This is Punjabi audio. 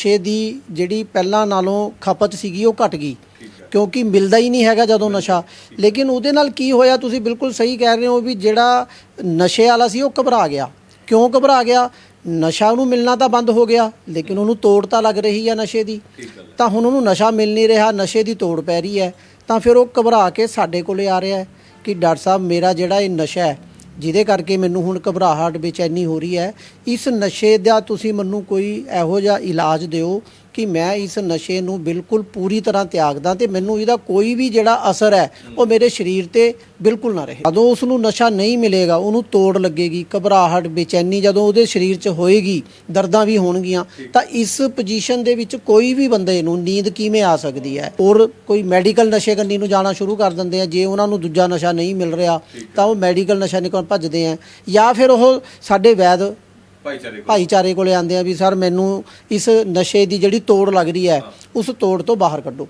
ਨਸ਼ੇ ਦੀ ਜਿਹੜੀ ਪਹਿਲਾਂ ਨਾਲੋਂ ਖਪਤ ਸੀਗੀ ਉਹ ਘਟ ਗਈ। ਕਿਉਂਕਿ ਮਿਲਦਾ ਹੀ ਨਹੀਂ ਹੈਗਾ ਜਦੋਂ ਨਸ਼ਾ। ਲੇਕਿਨ ਉਹਦੇ ਨਾਲ ਕੀ ਹੋਇਆ, ਤੁਸੀਂ ਬਿਲਕੁਲ ਸਹੀ ਕਹਿ ਰਹੇ ਹੋ ਵੀ ਜਿਹੜਾ ਨਸ਼ੇ ਵਾਲਾ ਸੀ ਉਹ ਘਬਰਾ ਗਿਆ। ਕਿਉਂ ਘਬਰਾ ਗਿਆ? ਨਸ਼ਾ ਉਹਨੂੰ ਮਿਲਣਾ ਤਾਂ ਬੰਦ ਹੋ ਗਿਆ, ਲੇਕਿਨ ਉਹਨੂੰ ਤੋੜ ਤਾਂ ਲੱਗ ਰਹੀ ਹੈ ਨਸ਼ੇ ਦੀ। ਤਾਂ ਹੁਣ ਉਹਨੂੰ ਨਸ਼ਾ ਮਿਲ ਨਹੀਂ ਰਿਹਾ, ਨਸ਼ੇ ਦੀ ਤੋੜ ਪੈ ਰਹੀ ਹੈ। ਤਾਂ ਫਿਰ ਉਹ ਘਬਰਾ ਕੇ ਸਾਡੇ ਕੋਲੇ ਆ ਰਿਹਾ ਕਿ ਡਾਕਟਰ ਸਾਹਿਬ, ਮੇਰਾ ਜਿਹੜਾ ਇਹ ਨਸ਼ਾ ਹੈ ਜਿਹਦੇ ਕਰਕੇ ਮੈਨੂੰ ਹੁਣ ਘਬਰਾਹਟ ਬੇਚੈਨੀ ਹੋ ਰਹੀ ਹੈ। ਇਸ ਨਸ਼ੇ ਦਾ ਤੁਸੀਂ ਮੈਨੂੰ ਕੋਈ ਇਹੋ ਜਿਹਾ ਇਲਾਜ ਦਿਓ ਕਿ ਮੈਂ ਇਸ ਨਸ਼ੇ ਨੂੰ ਬਿਲਕੁਲ ਪੂਰੀ ਤਰ੍ਹਾਂ ਤਿਆਗਦਾ ਤੇ ਮੈਨੂੰ ਇਹਦਾ ਕੋਈ ਵੀ ਜਿਹੜਾ ਅਸਰ ਹੈ, ਉਹ ਮੇਰੇ ਸਰੀਰ ਤੇ ਬਿਲਕੁਲ ਨਾ ਰਹੇ। ਜਦੋਂ ਉਸ ਨੂੰ ਨਸ਼ਾ ਨਹੀਂ ਮਿਲੇਗਾ, ਉਹਨੂੰ ਤੋੜ ਲੱਗੇਗੀ, ਘਬਰਾਹਟ, ਬੇਚੈਨੀ ਜਦੋਂ ਉਹਦੇ ਸਰੀਰ 'ਚ ਹੋਏਗੀ, ਦਰਦਾਂ ਵੀ ਹੋਣਗੀਆਂ, ਤਾਂ ਇਸ ਪੋਜੀਸ਼ਨ ਦੇ ਵਿੱਚ ਕੋਈ ਵੀ ਬੰਦੇ ਨੂੰ ਨੀਂਦ ਕਿਵੇਂ ਆ ਸਕਦੀ ਹੈ? ਔਰ ਕੋਈ ਮੈਡੀਕਲ ਨਸ਼ੇ ਕੰਨੀ ਨੂੰ ਜਾਣਾ ਸ਼ੁਰੂ ਕਰ ਦਿੰਦੇ ਆ, ਜੇ ਉਹਨਾਂ ਨੂੰ ਦੂਜਾ ਨਸ਼ਾ ਨਹੀਂ ਮਿਲ ਰਿਹਾ, ਤਾਂ ਉਹ ਮੈਡੀਕਲ ਨਸ਼ਾ ਨਿਕਲ ਭੱਜਦੇ ਆ। ਜਾਂ ਫਿਰ ਉਹ ਸਾਡੇ ਵੈਦ ਭਾਈਚਾਰੇ ਭਾਈਚਾਰੇ ਕੋਲੇ ਆਉਂਦੇ ਆ ਵੀ ਸਰ ਮੈਨੂੰ ਇਸ ਨਸ਼ੇ ਦੀ ਜਿਹੜੀ ਤੋੜ ਲੱਗ ਰਹੀ ਹੈ। ਉਸ ਤੋੜ ਤੋਂ ਬਾਹਰ ਕੱਢੋ।